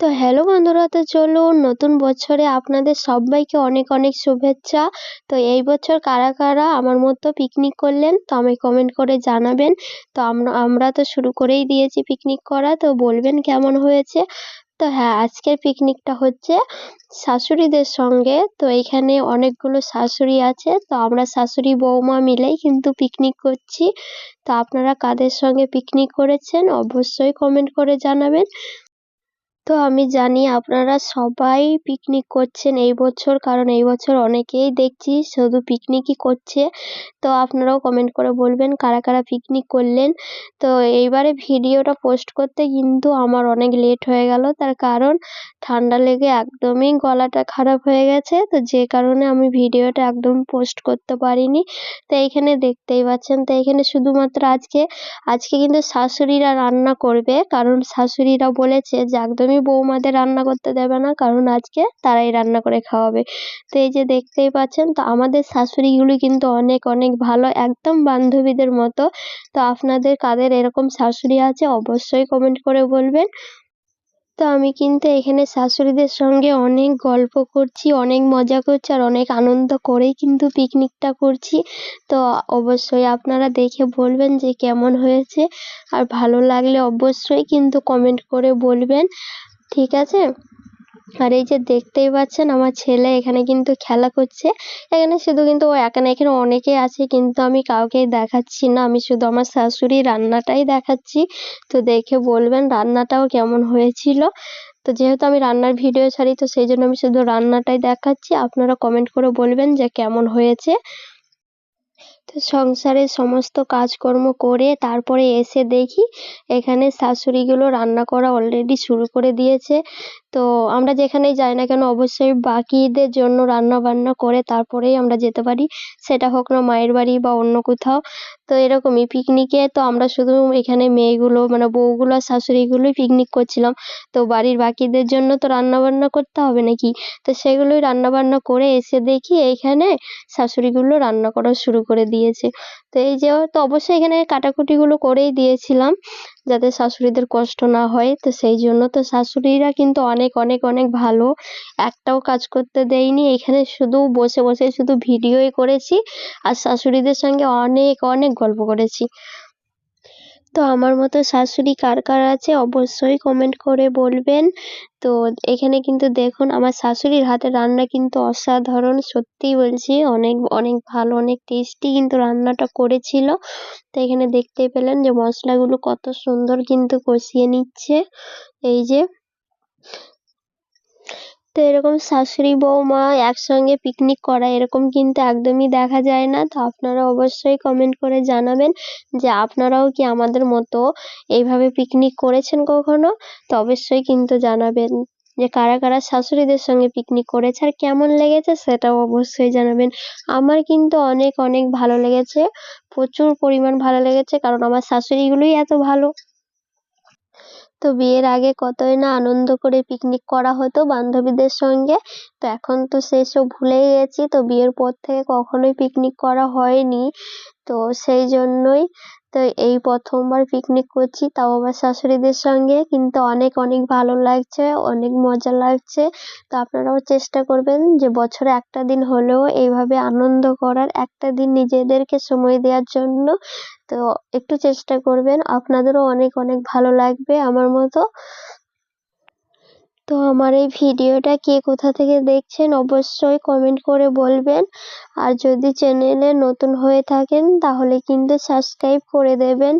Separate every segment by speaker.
Speaker 1: তো হ্যালো বন্ধুরা, তো চলুন নতুন বছরে আপনাদের সবাইকে অনেক অনেক শুভেচ্ছা। তো এই বছর কারা কারা আমার মতো পিকনিক করলেন, তো আমি কমেন্ট করে জানাবেন। তো আমরা আমরা তো শুরু করেই দিয়েছি পিকনিক করা, তো বলবেন কেমন হয়েছে? তো হ্যাঁ আজকের পিকনিকটা হচ্ছে শাশুড়িদের সঙ্গে। তো এখানে অনেকগুলো শাশুড়ি আছে, তো আমরা শাশুড়ি বৌমা মিলেই কিন্তু পিকনিক করছি। তো আপনারা কাদের সঙ্গে পিকনিক করেছেন, অবশ্যই কমেন্ট করে জানাবেন। তো আমি জানি আপনারা সবাই পিকনিক করছেন এই বছর, কারণ এই বছর অনেকেই দেখছি শুধু পিকনিকই করছে। তো আপনারাও কমেন্ট করে বলবেন কারা কারা পিকনিক করলেন। তো এইবারে ভিডিওটা পোস্ট করতে কিন্তু আমার অনেক লেট হয়ে গেল, তার কারণ ঠান্ডা লেগে একদমই গলাটা খারাপ হয়ে গেছে। তো যে কারণে আমি ভিডিওটা একদম পোস্ট করতে পারিনি। তো এইখানে দেখতেই পাচ্ছেন, তো এখানে শুধুমাত্র আজকে আজকে কিন্তু শাশুড়িরা রান্না করবে, কারণ শাশুড়িরা বলেছে যে একদমই বৌমাদের রান্না করতে দেবে না, কারণ আজকে তারাই রান্না করে খাওয়াবে। তো এই যে দেখতেই পাচ্ছেন, তো আমাদের শাশুড়িগুলি কিন্তু অনেক অনেক ভালো, একদম বান্ধবীদের মতো। তো আপনাদের কাদের এরকম শাশুড়ি আছে, অবশ্যই কমেন্ট করে বলবেন। তো আমি কিন্তু এখানে শাশুড়িদের সঙ্গে অনেক গল্প করছি, অনেক মজা করছি আর অনেক আনন্দ করেই কিন্তু পিকনিকটা করছি। তো অবশ্যই আপনারা দেখে বলবেন যে কেমন হয়েছে। আর ভালো লাগলে অবশ্যই কিন্তু কমেন্ট করে বলবেন। ঠিক আছে? আর এই যে দেখতেই পাচ্ছেন, আমার ছেলে এখানে কিন্তু খেলা করছে। এখানে শুধু কিন্তু ও একা না, এখানে অনেকে আছে, কিন্তু আমি কাউকেই দেখাচ্ছি না। আমি শুধু আমার শাশুড়ি রান্নাটাই দেখাচ্ছি। তো দেখে বলবেন রান্নাটাও কেমন হয়েছিল। তো যেহেতু আমি রান্নার ভিডিও ছাড়ি, তো সেই জন্য আমি শুধু রান্নাটাই দেখাচ্ছি। আপনারা কমেন্ট করে বলবেন যে কেমন হয়েছে। তো সংসারের সমস্ত কাজকর্ম করে তারপরে এসে দেখি এখানে শাশুড়িগুলো রান্না করা অলরেডি শুরু করে দিয়েছে। তো আমরা যেখানেই যাই না কেন অবশ্যই বাকিদের জন্য রান্না বান্না করে তারপরেই আমরা যেতে পারি। সেটা হোক না মায়ের বাড়ি বা অন্য কোথাও। তো এরকমই পিকনিকে তো আমরা শুধু এখানে মেয়েগুলো মানে বউগুলো আর শাশুড়িগুলোই পিকনিক করছিলাম। তো বাড়ির বাকিদের জন্য তো রান্না বান্না করতে হবে নাকি? তো সেগুলোই রান্না বান্না করে এসে দেখি এইখানে শাশুড়িগুলো রান্না করা শুরু করে দিয়েছে। তো এই যে, তো অবশ্যই এখানে কাটাকুটিগুলো করেই দিয়েছিলাম যাতে শাশুড়িদের কষ্ট না হয়। তো সেই জন্য তো শাশুড়িরা কিন্তু অনেক অনেক অনেক ভালো। একটাও কাজ করতে দেয়নি। এখানে শুধু বসে বসে শুধু ভিডিওই করেছি। আর শাশুড়িদের সঙ্গে অনেক অনেক গল্প করেছি। তো আমার মতো শাশুড়ি কার কার আছে অবশ্যই কমেন্ট করে বলবেন। তো এখানে কিন্তু দেখুন আমার শাশুড়ির হাতের রান্না কিন্তু অসাধারণ, সত্যিই বলছি অনেক অনেক ভালো, অনেক টেস্টি কিন্তু রান্নাটা করেছিল। তো এখানে দেখতে পেলেন যে মশলাগুলো কত সুন্দর কিন্তু কষিয়ে নিচ্ছে। এই যে তো এরকম শাশুড়ি, বৌমা একসঙ্গে পিকনিক করা এরকম কিন্তু একদমই দেখা যায় না। তো আপনারা অবশ্যই কমেন্ট করে জানাবেন যে আপনারাও কি আমাদের মতো এইভাবে পিকনিক করেছেন কখনো? তো অবশ্যই কিন্তু জানাবেন যে কারা কারা শাশুড়িদের সঙ্গে পিকনিক করেছে আর কেমন লেগেছে সেটাও অবশ্যই জানাবেন। আমার কিন্তু অনেক অনেক ভালো লেগেছে। প্রচুর পরিমাণ ভালো লেগেছে কারণ আমার শাশুড়িগুলোই এত ভালো। তো বিয়ের আগে কতই না আনন্দ করে পিকনিক করা হতো বান্ধবীদের সঙ্গে। তো এখন তো সেসব ভুলেই গেছি। তো বিয়ের পর থেকে কখনোই পিকনিক করা হয়নি। তো সেই জন্যই তো এই প্রথমবার পিকনিক করছি, তাও আবার শাশুড়িদের সঙ্গে। কিন্তু অনেক অনেক ভালো লাগছে, অনেক মজা লাগছে। তো আপনারাও চেষ্টা করবেন যে বছরে একটা দিন হলেও এইভাবে আনন্দ করার, একটা দিন নিজেদেরকে সময় দেওয়ার জন্য। তো একটু চেষ্টা করবেন, আপনাদেরও অনেক অনেক ভালো লাগবে আমার মতো। তো আমার এই ভিডিওটা কে কোথা থেকে দেখছেন অবশ্যই কমেন্ট করে বলবেন। আর যদি চ্যানেলে নতুন হয়ে থাকেন, তাহলে কিন্তু সাবস্ক্রাইব করে দেবেন।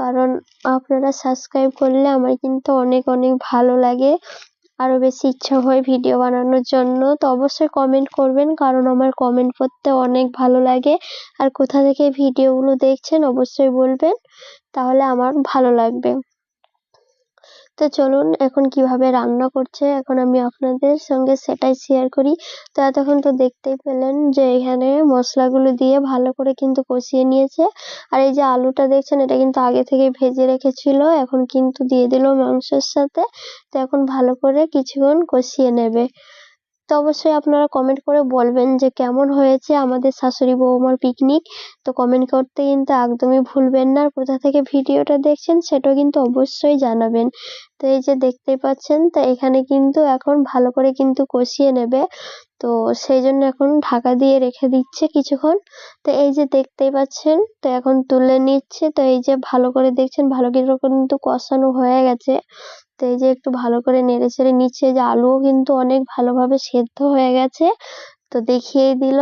Speaker 1: কারণ আপনারা সাবস্ক্রাইব করলে আমার কিন্তু অনেক অনেক ভালো লাগে। আরও বেশি ইচ্ছা হয় ভিডিও বানানোর জন্য। তো অবশ্যই কমেন্ট করবেন, কারণ আমার কমেন্ট করতে অনেক ভালো লাগে। আর কোথা থেকে ভিডিওগুলো দেখছেন অবশ্যই বলবেন, তাহলে আমার ভালো লাগবে। তো চলুন এখন কীভাবে রান্না করছে, এখন আমি আপনাদের সঙ্গে সেটাই শেয়ার করি। তো এতক্ষণ তো দেখতেই পেলেন যে এখানে মশলাগুলো দিয়ে ভালো করে কিন্তু কষিয়ে নিয়েছে। আর এই যে আলুটা দেখছেন, এটা কিন্তু আগে থেকে ভেজে রেখেছিল, এখন কিন্তু দিয়ে দিল মাংসের সাথে। তো এখন ভালো করে কিছুক্ষণ কষিয়ে নেবে। তো অবশ্যই আপনারা কমেন্ট করে বলবেন যে কেমন হয়েছে আমাদের শাশুড়ি বৌমার পিকনিক তো কমেন্ট করতে কিন্তু একদমই ভুলবেন না। আর কোথা থেকে ভিডিওটা দেখছেন সেটাও কিন্তু অবশ্যই জানাবেন। তো এই যে দেখতেই পাচ্ছেন, তো এখানে কিন্তু এখন ভালো করে কিন্তু কষিয়ে নেবে। তো সেই জন্য এখন ঢাকা দিয়ে রেখে দিচ্ছে কিছুক্ষণ। তো এই যে দেখতেই পাচ্ছেন, তো এখন তুলে নিচ্ছে। তো এই যে ভালো করে দেখছেন, ভালো করে কিন্তু কষানো হয়ে গেছে। তো এই যে একটু ভালো করে নেড়ে চেড়ে নিচ্ছে যে আলুও কিন্তু অনেক ভালোভাবে সেদ্ধ হয়ে গেছে। তো দেখিয়েই দিল।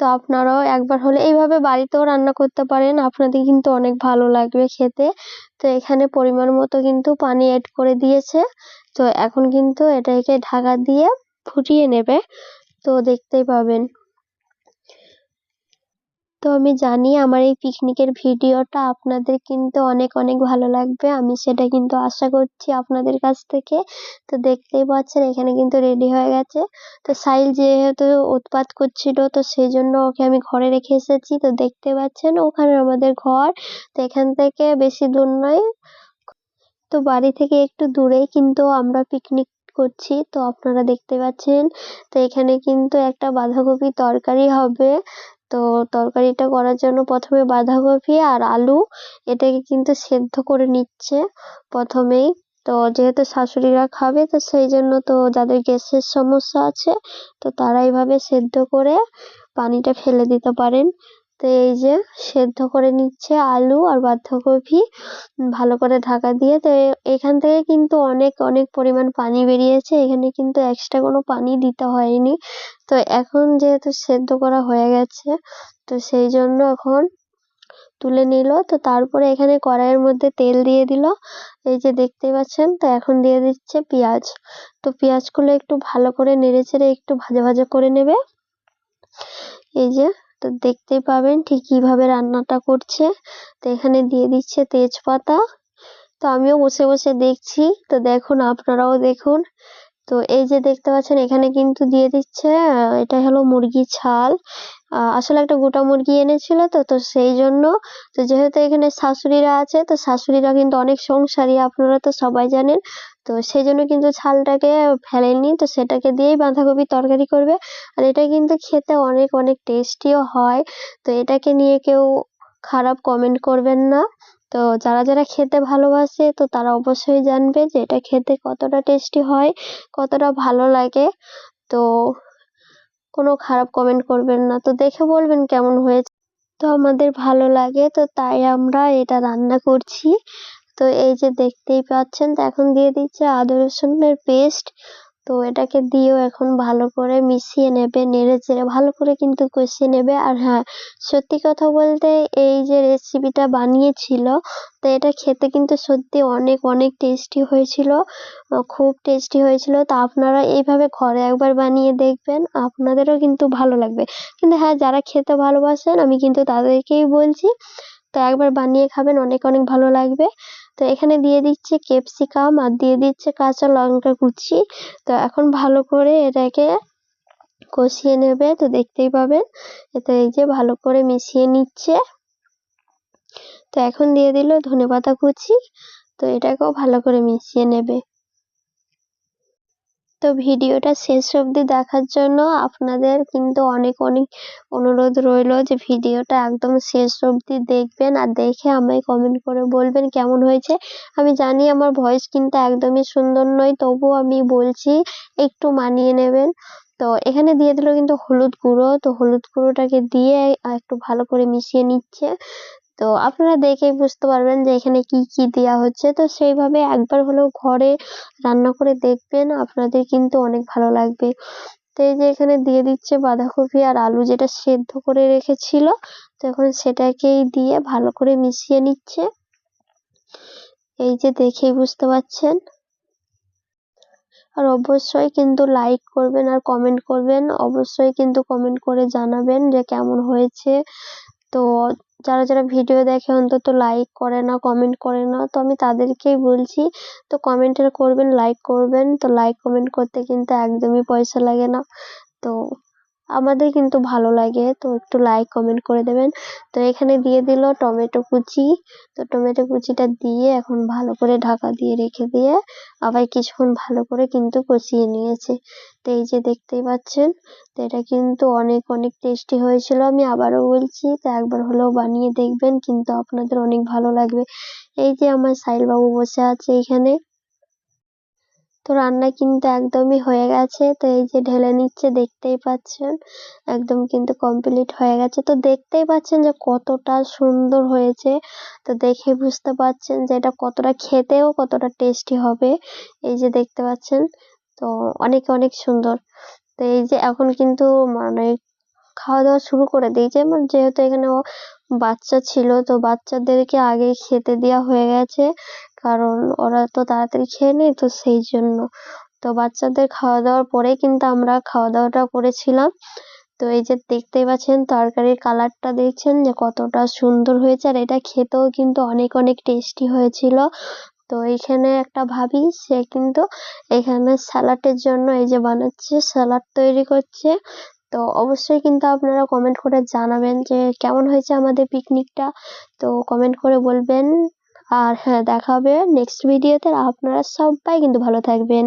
Speaker 1: তো আপনারাও একবার হলে এইভাবে বাড়িতেও রান্না করতে পারেন, আপনাদের কিন্তু অনেক ভালো লাগবে খেতে। তো এখানে পরিমাণ মতো কিন্তু পানি অ্যাড করে দিয়েছে। তো এখন কিন্তু এটাকে ঢাকা দিয়ে ফুটিয়ে নেবে, তো দেখতেই পাবেন। তো আমি জানি আমার এই পিকনিকের ভিডিওটা আপনাদের কিন্তু অনেক অনেক ভালো লাগবে, আমি সেটা কিন্তু আশা করছি আপনাদের কাছ থেকে। তো দেখতেই পাচ্ছেন, এখানে কিন্তু রেডি হয়ে গেছে। তো সাইল যেহেতু উৎপাত করছিল, তো সেই জন্য ওকে আমি ঘরে রেখে এসেছি। তো দেখতে পাচ্ছেন, ওখানে আমাদের ঘর। তো এখান থেকে বেশি দূর নয়, তো বাড়ি থেকে একটু দূরেই কিন্তু আমরা পিকনিক করছি, তো আপনারা দেখতে পাচ্ছেন। তো এখানে কিন্তু একটা বাঁধাকপি তরকারি হবে। তো তরকারিটা করার জন্য প্রথমে বাঁধাকপি আর আলু এটাকে কিন্তু সেদ্ধ করে নিচ্ছে প্রথমেই। তো যেহেতু শাশুড়িরা খাবে, তো সেই জন্য তো যাদের গ্যাসের সমস্যা আছে, তো তারা এইভাবে সেদ্ধ করে পানিটা ফেলে দিতে পারেন। তো এই যে সেদ্ধ করে নিচ্ছে আলু আর বাঁধাকপি ভালো করে ঢাকা দিয়ে। তো এখান থেকে কিন্তু অনেক অনেক পরিমাণ পানি বেরিয়েছে। এখানে কিন্তু এক্সট্রা কোনো পানি দিতে হয়নি। তো এখন যেহেতু সেদ্ধ করা হয়ে গেছে, তো সেই জন্য এখন তুলে নিল। তো তারপরে এখানে কড়াইয়ের মধ্যে তেল দিয়ে দিল। এই যে দেখতে পাচ্ছেন, তো এখন দিয়ে দিচ্ছে পেঁয়াজ। তো পেঁয়াজগুলো একটু ভালো করে নেড়ে চেড়ে একটু ভাজা ভাজা করে নেবে। এই যে তো দেখতেই পাবেন ঠিক কীভাবে রান্নাটা করছে। তো এখানে দিয়ে দিচ্ছে তেজপাতা। তো আমিও বসে বসে দেখছি। তো দেখুন, আপনারাও দেখুন। তো এই যে দেখতে পাচ্ছেন, এখানে কিন্তু দিয়ে দিচ্ছে এটা হলো মুরগি ছাল। আসলে একটা গোটা মুরগি এনেছিল তো তো সেই জন্য তো যেহেতু এখানে শাশুড়িরা আছে তো শাশুড়িরা কিন্তু অনেক সংসারী আপনারা তো সবাই জানেন। তো সেই জন্য কিন্তু ছালটাকে ফেলেনি তো সেটাকে দিয়েই বাঁধাকপির তরকারি করবে। আর এটা কিন্তু খেতে অনেক অনেক টেস্টিও হয়। তো এটাকে নিয়ে কেউ খারাপ কমেন্ট করবেন না। তো যারা যারা খেতে ভালোবাসে তো তারা অবশ্যই জানবে যে এটা খেতে কতটা টেস্টি হয়, কতটা ভালো লাগে। তো কোনো খারাপ কমেন্ট করবেন না। তো দেখে বলবেন কেমন হয়েছে। তো আমাদের ভালো লাগে, তো তাই আমরা এটা রান্না করছি। তো এই যে দেখতেই পাচ্ছেন, তো এখন দিয়ে দিচ্ছে আদা রসুনের পেস্ট তো এটাকে দিয়েও এখন ভালো করে মিশিয়ে নেবে, নেড়ে চেড়ে ভালো করে কিন্তু কষিয়ে নেবে। আর হ্যাঁ সত্যি কথা বলতে এই যে রেসিপিটা বানিয়েছিল, তো এটা খেতে কিন্তু সত্যি অনেক অনেক টেস্টি হয়েছিল খুব টেস্টি হয়েছিল। তো আপনারা এইভাবে ঘরে একবার বানিয়ে দেখবেন, আপনাদেরও কিন্তু ভালো লাগবে। কিন্তু হ্যাঁ যারা খেতে ভালোবাসেন, আমি কিন্তু তাদেরকেই বলছি, তো একবার বানিয়ে খাবেন, অনেক অনেক ভালো লাগবে। তো এখানে দিয়ে দিচ্ছি ক্যাপসিকাম আর দিয়ে দিচ্ছে কাঁচা লঙ্কা কুচি। তো এখন ভালো করে এটাকে কষিয়ে নেবে, তো দেখতেই পাবেন। এতে এই যে ভালো করে মিশিয়ে নিচ্ছে। তো এখন দিয়ে দিল ধনে পাতা কুচি, তো এটাকেও ভালো করে মিশিয়ে নেবে। তো ভিডিওটা শেষ অবধি দেখার জন্য আপনাদের কিন্তু অনেক অনেক অনুরোধ রইল যে ভিডিওটা একদম শেষ অবধি দেখবেন আর দেখে আমায় কমেন্ট করে বলবেন কেমন হয়েছে। আমি জানি আমার ভয়েস কিন্তু একদমই সুন্দর নয়, তবুও আমি বলছি একটু মানিয়ে নেবেন। তো এখানে দিয়ে দিল কিন্তু হলুদ গুঁড়ো, তো হলুদ গুঁড়োটাকে দিয়ে একটু ভালো করে মিশিয়ে নিচ্ছে। তো আপনারা দেখেই বুঝতে পারবেন যে এখানে কি কি দেওয়া হচ্ছে। তো সেইভাবে একবার হলেও ঘরে রান্না করে দেখবেন, আপনাদের কিন্তু অনেক ভালো লাগবে। তো এই যে এখানে দিয়ে দিচ্ছে বাঁধাকপি আর আলু যেটা সেদ্ধ করে রেখেছিল, তো এখন সেটাকেই দিয়ে ভালো করে মিশিয়ে নিচ্ছে। এই যে দেখেই বুঝতে পারছেন আর অবশ্যই কিন্তু লাইক করবেন আর কমেন্ট করবেন। অবশ্যই কিন্তু কমেন্ট করে জানাবেন যে কেমন হয়েছে। তো যারা যারা ভিডিও দেখে অন্তত লাইক করে না কমেন্ট করে না তো আমি তাদেরকেই বলছি, তো কমেন্টের করবেন লাইক করবেন। তো লাইক কমেন্ট করতে কিন্তু একদমই পয়সা লাগে না। তো আমাদের কিন্তু ভালো লাগে, তো একটু লাইক কমেন্ট করে দেবেন। তো এখানে দিয়ে দিল টমেটো কুচি। তো টমেটো কুচিটা দিয়ে এখন ভালো করে ঢাকা দিয়ে রেখে দিয়ে আবার কিছুক্ষণ ভালো করে কিন্তু কষিয়ে নিয়েছে। তো এই যে দেখতেই পাচ্ছেন, তো এটা কিন্তু অনেক অনেক টেস্টি হয়েছিল। আমি আবারও বলছি, তো একবার হলেও বানিয়ে দেখবেন, কিন্তু আপনাদের অনেক ভালো লাগবে। এই যে আমার সাইলবাবু বসে আছে এখানে। তো রান্না কিন্তু একদমই হয়ে গেছে। তো এই যে ঢেলে নিচ্ছে, দেখতেই পাচ্ছেন, একদম কিন্তু কমপ্লিট হয়ে গেছে। তো দেখতেই পাচ্ছেন যে কতটা সুন্দর হয়েছে। তো দেখে বুঝতে পারছেন যে এটা কতটা খেতেও কতটা টেস্টি হবে। এই যে দেখতে পাচ্ছেন, তো অনেক অনেক সুন্দর। তো এই যে এখন কিন্তু মানে খাওয়া দাওয়া শুরু করে দিয়েছে। মানে যেহেতু এখানে ও বাচ্চা ছিল, তো বাচ্চাদেরকে আগে খেতে দেওয়া হয়ে গেছে। কারণ ওরা তো তাড়াতাড়ি খেয়ে নেয়, তো সেই জন্য। তো বাচ্চাদের খাওয়া দাওয়ার পরে কিন্তু আমরা খাওয়া দাওয়াটা করেছিলাম। তো এই যে দেখতেই পাচ্ছেন, তরকারির কালারটা দেখছেন যে কতটা সুন্দর হয়েছে, আর এটা খেতেও কিন্তু অনেক অনেক টেস্টি হয়েছিল। তো এইখানে একটা ভাবি, সে কিন্তু এখানে স্যালাডের জন্য এই যে বানাচ্ছে স্যালাড তৈরি করছে। তো অবশ্যই কিন্তু আপনারা কমেন্ট করে জানাবেন যে কেমন হয়েছে আমাদের পিকনিকটা তো কমেন্ট করে বলবেন আর হ্যাঁ দেখা হবে নেক্সট ভিডিওতে আপনারা সব্বাই কিন্তু ভালো থাকবেন।